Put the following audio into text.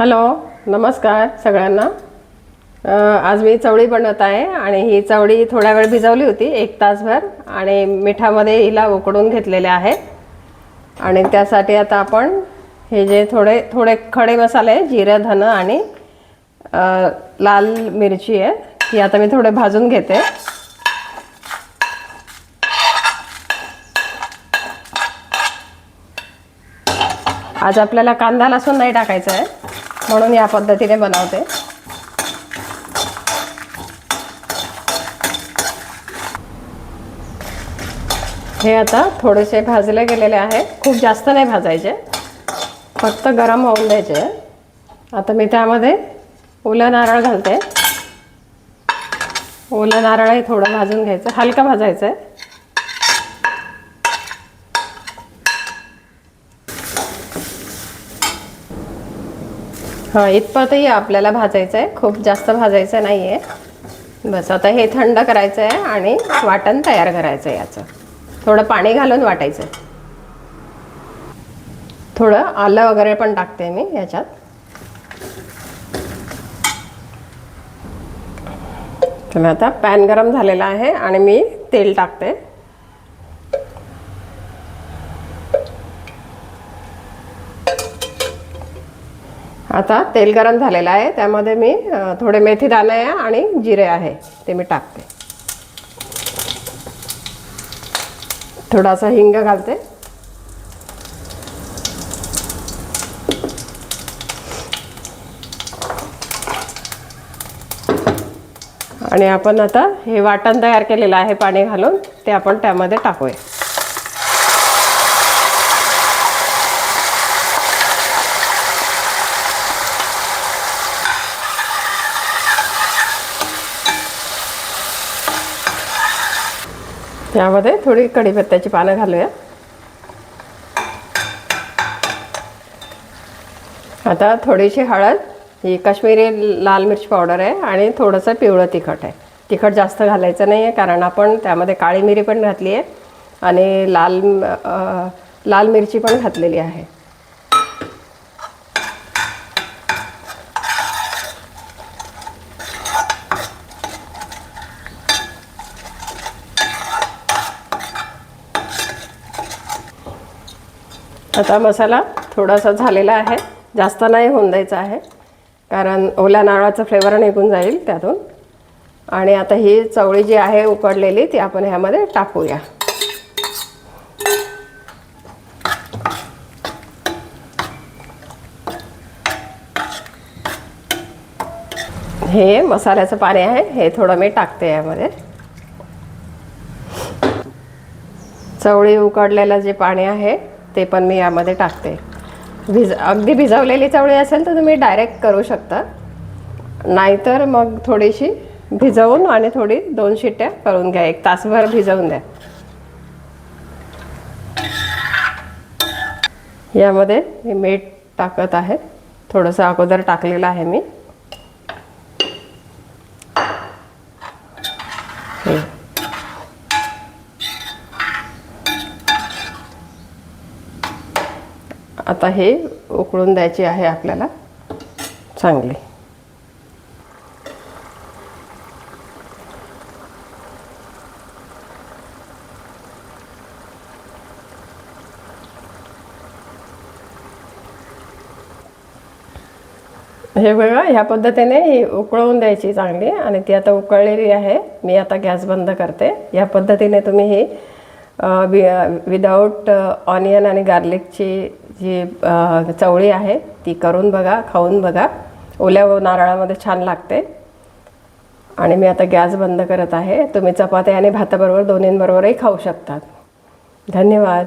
Hello नमस्कार सगळ्यांना. आज मी चवळी बनवत आहे आणि ही चवळी थोड्या वेळ भिजवली होती एक तासभर आणि मिठामध्ये हिला उकडून घेतलेले आहे. आणि त्यासाठी आता आपण हे जे थोडे थोडे खडे मसाले जिरं धनं आणि लाल मिरची आहे ती आता मी थोडे भाजून घेते. आज आपल्याला कांदा लसूण नाही टाकायचा आहे. म्हणून या पद्धतीने बनवते. हे आता थोडेसे भाजले गेलेले आहे. खूप जास्त नाही भाजायचे. फक्त गरम होऊन द्यायचे. आता मी त्यामध्ये ओलं नारळ घालते. ओलं नारळही थोडं भाजून घ्यायचं. हलकं भाजायचं आहे हां इथपर्यंतही आपल्याला भाजायचं आहे खूप जास्त भाजायचं नाही आहे बस आता हे थंड करायचं आहे आणि वाटण तयार करायचं आहे याचं. थोडं पाणी घालून वाटायचं आहे थोडं आलं वगैरे पण टाकते मी याच्यात. तर आता पॅन गरम झालेला आहे आणि मी तेल टाकते. आता तेल गरम झालेलं आहे. त्यामध्ये मी थोडे मेथी दाणे आहे आणि जिरे आहे. ते मी टाकते. थोडासा हिंग घालते. आणि आपण आता हे वाटण तयार केलेलं आहे पाणी घालून. ते आपण त्यामध्ये टाकूया. त्यामध्ये थोडी कढीपत्त्याची पानं घालूया. आता थोडीशी हळद ही काश्मीरी लाल मिरची पावडर आहे आणि थोडंसं पिवळं तिखट आहे. तिखट जास्त घालायचं नाही आहे कारण आपण त्यामध्ये काळी मिरी पण घातली आहे आणि लाल लाल मिरची पण घातलेली आहे. आता मसाला थोडासा झालेला आहे. जास्त नाही होऊन द्यायचा आहे. कारण ओल्या नारळाचं फ्लेवर निघून जाईल त्यातून. आणि आता ही चवळी जी आहे उकडलेली ती आपण ह्यामध्ये टाकूया. हे मसाल्याचं पाणी आहे. हे थोडं मी टाकते यामध्ये. चवळी उकडलेलं जे पाणी आहे ते पण मी यामध्ये टाकते. भिज अगदी भिजवलेली चवळी असेल तर तुम्ही डायरेक्ट करू शकता. नाहीतर मग थोडीशी भिजवून आणि थोडी दोन शिट्ट्या करून घ्या. एक तासभर भिजवून द्या. यामध्ये मी मीठ टाकत आहे. थोडंसं अगोदर टाकलेलं आहे मी. आता हे उकळून द्यायची आहे आपल्याला. चांगली. हे बघा ह्या पद्धतीने ही उकळवून द्यायची चांगली. आणि ती आता उकळलेली आहे. मी आता गॅस बंद करते. या पद्धतीने तुम्ही ही वि विदाऊट ऑनियन आणि गार्लिकची जी चवळी आहे ती करून बघा खाऊन बघा. ओल्या नारळामध्ये छान लागते. आणि मी आता गॅस बंद करत आहे. तुम्ही चपाती आणि भाताबरोबर दोन्हींबरोबरही खाऊ शकतात. धन्यवाद.